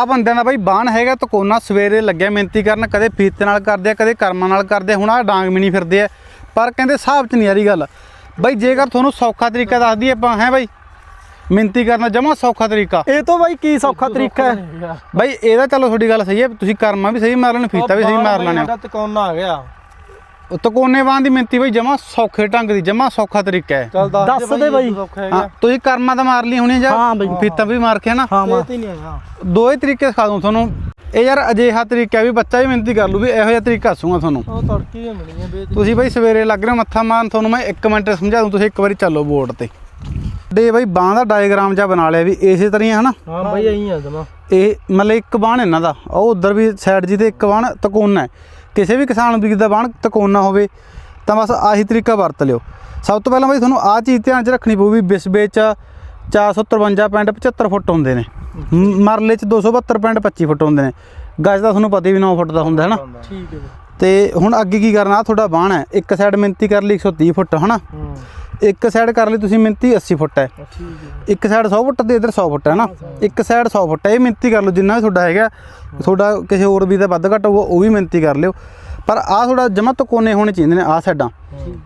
ਆ ਬੰਦਿਆਂ ਦਾ ਬਾਈ ਬਾਣ ਹੈਗਾ ਤਕੋਨਾ ਸਵੇਰੇ ਲੱਗਿਆ ਮਿਹਨਤੀ ਕਰਨ ਕਦੇ ਫੀਤੇ ਨਾਲ ਕਰਦੇ ਆ ਕਦੇ ਕਰਮਾਂ ਨਾਲ ਕਰਦੇ ਹੁਣ ਆ ਡਾਂਗ ਵੀ ਨਹੀਂ ਫਿਰਦੇ ਆ। ਪਰ ਕਹਿੰਦੇ ਹਿਸਾਬ ਚ ਨਹੀਂ ਆ ਰਹੀ ਗੱਲ। ਬਾਈ ਜੇਕਰ ਤੁਹਾਨੂੰ ਸੌਖਾ ਤਰੀਕਾ ਦੱਸ ਦਈਏ ਆਪਾਂ ਹੈ ਬਾਈ? ਮਿਹਨਤੀ ਕਰਨਾ ਜਮਾ ਸੌਖਾ ਤਰੀਕਾ। ਇਹ ਤੋਂ ਬਾਈ ਕੀ ਸੌਖਾ ਤਰੀਕਾ ਹੈ? ਬਾਈ ਇਹਦਾ ਚਲੋ ਤੁਹਾਡੀ ਗੱਲ ਸਹੀ ਹੈ ਤੁਸੀਂ ਕਰਮਾਂ ਵੀ ਸਹੀ ਮਾਰ ਲੈਣੇ ਫੀਤਾ ਵੀ ਸਹੀ ਮਾਰ ਲੈਣੇ ਸਾਡਾ ਤਕੌਨਾ ਆ ਗਿਆ। ਤਕੋਨੇ ਬਾਣ ਦੀ ਮਿਹਨਤੀ ਬਾਈ ਜਮਾ ਸੌਖੇ ਢੰਗ ਦੀ ਜਮਾ ਸੌਖਾ ਤਰੀਕਾ ਹੈ। ਚੱਲ ਦੱਸ ਦੇ ਬਾਈ। ਹਾਂ ਤੁਸੀਂ ਕਰਮਾਂ ਤਾਂ ਮਾਰ ਲਈ ਹੋਣੀ ਜਾਂ ਹਾਂ ਬਾਈ। ਫੀਤਾ ਵੀ ਮਾਰ ਕੇ ਨਾ ਹਾਂ ਤਰੀਕੇ ਸਿਖਾ ਦੂੰ ਤੁਹਾਨੂੰ। ਇਹ ਯਾਰ ਅਜਿਹਾ ਤਰੀਕਾ ਵੀ ਬੱਚਾ ਵੀ ਮਿਹਨਤੀ ਕਰ ਲੂ ਵੀ ਇਹੋ ਜਿਹਾ ਤਰੀਕਾ ਦੱਸੂਗਾ ਤੁਹਾਨੂੰ। ਉਹ ਤੜਕੀ ਹੀ ਮਿਲੀਆਂ ਵੇਚ ਤੁਸੀਂ ਬਾਈ ਸਵੇਰੇ ਲੱਗ ਰਹੇ ਹੋ ਮੱਥਾ ਮਾਰਨ ਤੁਹਾਨੂੰ ਮੈਂ 1 ਮਿੰਟ ਸਮਝਾ ਦੂੰ ਤੁਸੀਂ ਇੱਕ ਵਾਰੀ ਚੱਲੋ ਬੋਰਡ ਤੇ। ਡੇ ਬਾਈ ਬਾਹ ਦਾ ਡਾਇਗਰਾਮ ਜਿਹਾ ਬਣਾ ਲਿਆ ਵੀ ਇਸੇ ਤਰ੍ਹਾਂ ਹਨਾ? ਹਾਂ ਬਾਈ ਐਂ ਆ ਜਮਾ। ਇਹ ਮਤਲਬ ਇੱਕ ਬਾਣ ਇਹਨਾਂ ਦਾ ਉਹ ਉਧਰ ਵੀ ਸਾਈਡ ਜੀ ਤੇ ਇੱਕ ਬਾਣ ਤਕੋਨਾ ਹੈ। ਕਿਸੇ ਵੀ ਕਿਸਾਨ ਵੀਰ ਦਾ ਬਾਣ ਤਕੋਨਾ ਹੋਵੇ ਤਾਂ ਬਸ ਆਹੀ ਤਰੀਕਾ ਵਰਤ ਲਿਓ। ਸਭ ਤੋਂ ਪਹਿਲਾਂ ਬਾਈ ਤੁਹਾਨੂੰ ਆਹ ਚੀਜ਼ ਧਿਆਨ 'ਚ ਰੱਖਣੀ ਪਊਗੀ ਬਿਸਬੇ 'ਚ 453.75 ਫੁੱਟ ਹੁੰਦੇ ਨੇ। ਮਰਲੇ 'ਚ 272.25 ਫੁੱਟ ਹੁੰਦੇ ਨੇ। ਗੱਜ ਦਾ ਤੁਹਾਨੂੰ ਪਤਾ ਵੀ 9 ਫੁੱਟ ਦਾ ਹੁੰਦਾ ਹੈ ਨਾ ਠੀਕ ਹੈ ਤੇ ਹੁਣ ਅੱਗੇ ਕੀ ਕਰਨਾ ਤੁਹਾਡਾ ਬਾਣ ਹੈ। ਇੱਕ ਸਾਈਡ ਮਿੰਤੀ ਕਰ ਲਈ 130 ਫੁੱਟ ਹਨਾ? ਇੱਕ ਸਾਈਡ ਕਰ ਲਈ ਤੁਸੀਂ ਮਿੰਤੀ 80 ਫੁੱਟ ਹੈ। ਇੱਕ ਸਾਈਡ 100 ਫੁੱਟ ਤੇ ਇਧਰ 100 ਫੁੱਟ ਹੈ ਨਾ। ਇੱਕ ਸਾਈਡ 100 ਫੁੱਟ ਹੈ ਇਹ ਮਿੰਤੀ ਕਰ ਲਓ ਜਿੰਨਾ ਵੀ ਤੁਹਾਡਾ ਹੈਗਾ ਤੁਹਾਡਾ ਕਿਸੇ ਹੋਰ ਵੀ ਦਾ ਵੱਧ ਘੱਟ ਹੋਊਗਾ ਉਹ ਵੀ ਮਿੰਤੀ ਕਰ ਲਿਓ। ਪਰ ਆਹ ਥੋੜਾ ਜਮਾ ਤੋਂ ਕੋਨੇ ਹੋਣੇ ਚਾਹੀਦੇ ਨੇ ਆਹ ਸਾਈਡਾਂ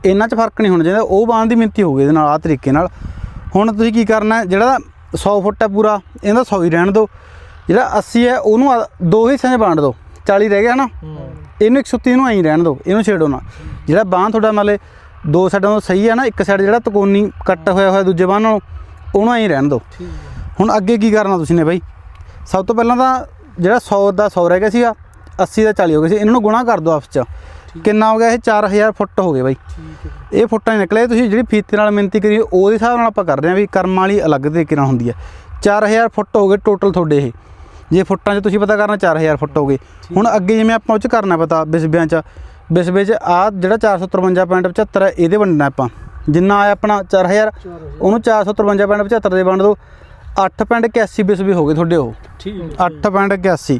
ਇਹਨਾਂ 'ਚ ਫ਼ਰਕ ਨਹੀਂ ਹੋਣਾ ਚਾਹੀਦਾ ਉਹ ਬਾਣ ਦੀ ਮਿੰਤੀ ਹੋਊਗੀ ਇਹਦੇ ਨਾਲ ਆਹ ਤਰੀਕੇ ਨਾਲ। ਹੁਣ ਤੁਸੀਂ ਕੀ ਕਰਨਾ ਹੈ, ਜਿਹੜਾ 100 ਫੁੱਟ ਹੈ ਪੂਰਾ ਇਹਦਾ 100 ਹੀ ਰਹਿਣ ਦਿਓ। ਜਿਹੜਾ 80 ਹੈ ਉਹਨੂੰ ਦੋ ਹਿੱਸਿਆਂ 'ਚ ਵੰਡ ਦਿਓ। 40 ਰਹਿ ਗਿਆ ਨਾ। ਇਹਨੂੰ 130 ਨੂੰ ਐਂ ਰਹਿਣ ਦਿਓ ਇਹਨੂੰ ਛੇੜੋ ਨਾ। ਜਿਹੜਾ ਬਾਂਹ ਤੁਹਾਡਾ ਮੰਨ ਲਏ ਦੋ ਸਾਈਡਾਂ ਤੋਂ ਸਹੀ ਹੈ ਨਾ ਇੱਕ ਸਾਈਡ ਜਿਹੜਾ ਤਕੋਨੀ ਕੱਟ ਹੋਇਆ ਹੋਇਆ ਦੂਜੇ ਬਾਂਹ ਨਾਲੋਂ ਉਹਨੂੰ ਐਂ ਰਹਿਣ ਦਿਓ। ਹੁਣ ਅੱਗੇ ਕੀ ਕਰਨਾ ਤੁਸੀਂ ਨੇ ਬਾਈ? ਸਭ ਤੋਂ ਪਹਿਲਾਂ ਤਾਂ ਜਿਹੜਾ 100 ਦਾ 100 ਰਹਿ ਗਿਆ ਸੀਗਾ 80 ਦਾ 40 ਹੋ ਗਿਆ ਸੀ ਇਹਨਾਂ ਨੂੰ ਗੁਣਾ ਕਰ ਦਿਓ ਆਪਸ ਚ। ਕਿੰਨਾ ਹੋ ਗਿਆ ਇਹ? 4000 ਫੁੱਟ ਹੋ ਗਏ ਬਾਈ। ਇਹ ਫੁੱਟਾਂ ਹੀ ਨਿਕਲੇ ਤੁਸੀਂ ਜਿਹੜੀ ਫੀਤੇ ਨਾਲ ਮਿੰਤੀ ਕਰੀ ਉਹਦੇ ਹਿਸਾਬ ਨਾਲ ਆਪਾਂ ਕਰਦੇ ਹਾਂ ਵੀ ਕਰਮ ਵਾਲੀ ਅਲੱਗ ਤਰੀਕੇ ਨਾਲ ਹੁੰਦੀ ਹੈ 4000 ਫੁੱਟ ਹੋ ਗਏ ਟੋਟਲ ਤੁਹਾਡੇ ਇਹ। ਜੇ ਫੁੱਟਾਂ 'ਚ ਤੁਸੀਂ ਪਤਾ ਕਰਨਾ 4000 ਫੁੱਟ ਹੋ ਗਏ। ਹੁਣ ਅੱਗੇ ਜਿਵੇਂ ਆਪਾਂ ਉਹ 'ਚ ਕਰਨਾ ਪਤਾ ਬਿਸਬਿਆਂ 'ਚ ਬਿਸਬੇ 'ਚ ਆ ਜਿਹੜਾ 453.75 ਹੈ ਇਹਦੇ ਵੰਡਣਾ ਆਪਾਂ। ਜਿੰਨਾ ਆਇਆ ਆਪਣਾ 4000 ਉਹਨੂੰ 453.75 ਦੇ ਵੰਡ ਦਿਓ 8.81 ਬਿਸਬੇ ਹੋ ਗਏ ਤੁਹਾਡੇ ਉਹ। ਠੀਕ ਹੈ। 8.81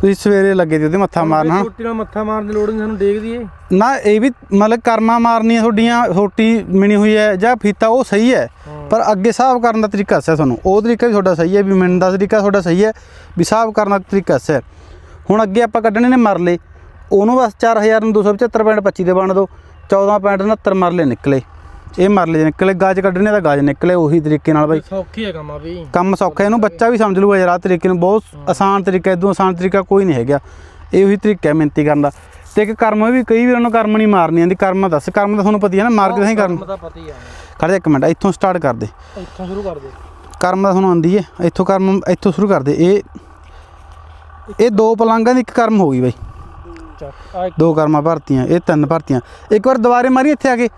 ਤੁਸੀਂ ਸਵੇਰੇ ਲੱਗੇ ਤੇ ਉਹਦੇ ਮੱਥਾ ਮਾਰਨਾ ਛੋਟੀ ਨਾਲ ਮੱਥਾ ਮਾਰਨ ਦੀ ਲੋੜ ਨਹੀਂ ਸਾਨੂੰ ਦੇਖ ਦਈਏ। ਨਾ ਇਹ ਵੀ ਮਤਲਬ ਕਰਮਾਂ ਮਾਰਨੀਆਂ ਤੁਹਾਡੀਆਂ ਛੋਟੀ ਮਿਣੀ ਹੋਈ ਹੈ ਜਾਂ ਫੀਤਾ ਉਹ ਸਹੀ ਹੈ। ਪਰ ਅੱਗੇ ਹਿਸਾਬ ਕਰਨ ਦਾ ਤਰੀਕਾ ਦੱਸਿਆ ਤੁਹਾਨੂੰ। ਉਹ ਤਰੀਕਾ ਵੀ ਤੁਹਾਡਾ ਸਹੀ ਹੈ ਵੀ ਮਿਣ ਦਾ ਤਰੀਕਾ ਤੁਹਾਡਾ ਸਹੀ ਹੈ ਵੀ ਹਿਸਾਬ ਕਰਨ ਦਾ ਤਰੀਕਾ ਦੱਸਿਆ। ਹੁਣ ਅੱਗੇ ਆਪਾਂ ਕੱਢਣੇ ਨੇ ਮਰਲੇ। ਉਹਨੂੰ ਬਸ 4275.25 ਦੇ ਬਣ ਦਿਓ 14.69 ਮਰਲੇ ਨਿਕਲੇ। ਇਹ ਮਰਲੇ ਨਿਕਲੇ ਗਾਜ ਕੱਢਣੇ ਦਾ ਗਾਜ ਨਿਕਲੇ ਉਹੀ ਤਰੀਕੇ ਨਾਲ ਬਾਈ। ਸੌਖੀ ਹੈ ਕੰਮ ਆ ਵੀ। ਕੰਮ ਸੌਖਾ ਇਹਨੂੰ ਬੱਚਾ ਵੀ ਸਮਝ ਲੂਗਾ ਯਾਰ ਆਹ ਤਰੀਕੇ ਨੂੰ। ਬਹੁਤ ਆਸਾਨ ਤਰੀਕਾ ਇਦੋਂ ਆਸਾਨ ਤਰੀਕਾ ਕੋਈ ਨਹੀਂ ਹੈਗਾ। ਇਹ ਉਹੀ ਤਰੀਕਾ ਹੈ ਮਿਹਨਤੀ ਕਰਨ ਦਾ। ਤੇ ਇੱਕ ਕਰਮ ਵੀ ਕਈ ਵੀਰਾਂ ਨੂੰ ਕਰਮ ਨਹੀਂ ਮਾਰਨੀ ਆਂਦੀ ਕਰਮ ਦੱਸ ਕਰਮ ਤਾਂ ਤੁਹਾਨੂੰ ਪਤਾ ਹੀ ਹੈ ਨਾ ਮਾਰ ਕੇ ਨਹੀਂ ਕਰਮ ਤਾਂ ਪਤਾ ਹੀ ਆ। ਖੜ ਇੱਕ ਮਿੰਟ ਇੱਥੋਂ ਸਟਾਰਟ ਕਰ ਦੇ। ਇੱਥੋਂ ਸ਼ੁਰੂ ਕਰ ਦੇ। ਕਰਮ ਦਾ ਤੁਹਾਨੂੰ ਆਂਦੀ ਹੈ ਇੱਥੋਂ ਕਰਮ ਇੱਥੋਂ ਸ਼ੁਰੂ ਕਰ ਦੇ। ਇਹ ਇਹ ਦੋ ਪਲੰਗਾਂ ਦੀ ਇੱਕ ਕਰਮ ਹੋ ਗਈ ਬਾਈ। ਆ ਦੋ ਕਰਮਾਂ ਭਰਤੀਆਂ ਇਹ ਤਿੰਨ ਭਰਤੀਆਂ। ਇੱਕ ਵਾਰ ਦੁਬਾਰੇ ਮਾਰੀ ਇੱਥੇ ਆ ਕੇ।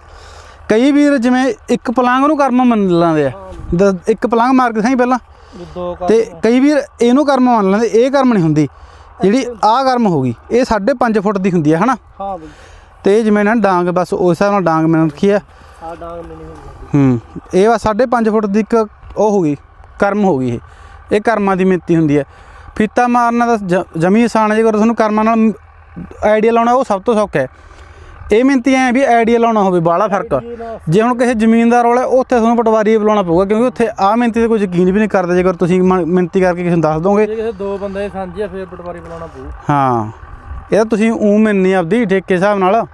ਕਈ ਵੀਰ ਜਿਵੇਂ ਇੱਕ ਪਲੰਗ ਨੂੰ ਕਰਮ ਮੰਨ ਲੈਂਦੇ ਆ। ਇੱਕ ਪਲੰਗ ਮਾਰ ਕੇ ਸਹੀ ਪਹਿਲਾਂ। ਕਰ ਤੇ ਕਈ ਵੀਰ ਇਹਨੂੰ ਕਰਮ ਮੰਨ ਲੈਂਦੇ ਇਹ ਕਰਮ ਨਹੀਂ ਹੁੰਦੀ। ਜਿਹੜੀ ਆਹ ਕਰਮ ਹੋ ਗਈ ਇਹ 5.5 ਫੁੱਟ ਦੀ ਹੁੰਦੀ ਹੈ ਹਨਾ? ਹਾਂ ਬਈ। ਤੇ ਜਿਵੇਂ ਨਾ ਡਾਂਗ ਬਸ ਉਸ ਹਿਸਾਬ ਨਾਲ ਡਾਂਗ ਮੈਨੂੰ ਰੱਖੀ ਆ। ਆ ਡਾਂਗ ਮੈਨੂੰ ਹੂੰ ਇਹ ਵਾ 5.5 ਫੁੱਟ ਦੀ ਇੱਕ ਉਹ ਹੋ ਗਈ ਕਰਮ ਹੋ ਗਈ ਇਹ। ਇਹ ਕਰਮਾਂ ਦੀ ਮਿੱਤੀ ਹੁੰਦੀ ਹੈ ਫੀਤਾ ਮਾਰਨਾ ਤਾਂ ਜ- ਜਮੀ ਆਸਾਨ ਹੈ ਜੇਕਰ ਤੁਹਾਨੂੰ ਕਰਮਾਂ ਨਾਲ ਆਈਡੀਆ ਲਾਉਣਾ ਉਹ ਸਭ ਤੋਂ ਸੌਖਾ ਹੈ। ਇਹ ਮਿੰਤੀ ਐ ਵੀ ਆਈਡੀਆ ਲਾਉਣਾ ਹੋਵੇ ਬਾਹਲਾ ਫ਼ਰਕ ਜੇ ਹੁਣ ਕਿਸੇ ਜ਼ਮੀਨਦਾਰ ਵਾਲਾ ਉੱਥੇ ਤੁਹਾਨੂੰ ਪਟਵਾਰੀ ਬੁਲਾਉਣਾ ਪਊਗਾ ਕਿਉਂਕਿ ਉੱਥੇ ਆਹ ਮਿੰਤੀ ਤੇ ਕੋਈ ਯਕੀਨ ਵੀ ਨਹੀਂ ਕਰਦੇ ਜੇਕਰ ਤੁਸੀਂ ਮਿੰਤੀ ਕਰਕੇ ਕਿਸੇ ਨੂੰ ਦੱਸ ਦੋਗੇ। ਜੇ ਕਿਸੇ ਦੋ ਬੰਦੇ ਸਾਂਝੇ ਆ, ਫੇਰ ਪਟਵਾਰੀ ਬੁਲਾਉਣਾ ਪਊ। ਹਾਂ। ਇਹ ਤੁਸੀਂ ਉਂ ਮਿਲਣੀ ਆਪਦੀ ਠੇਕੇ ਹਿਸਾਬ ਨਾਲ।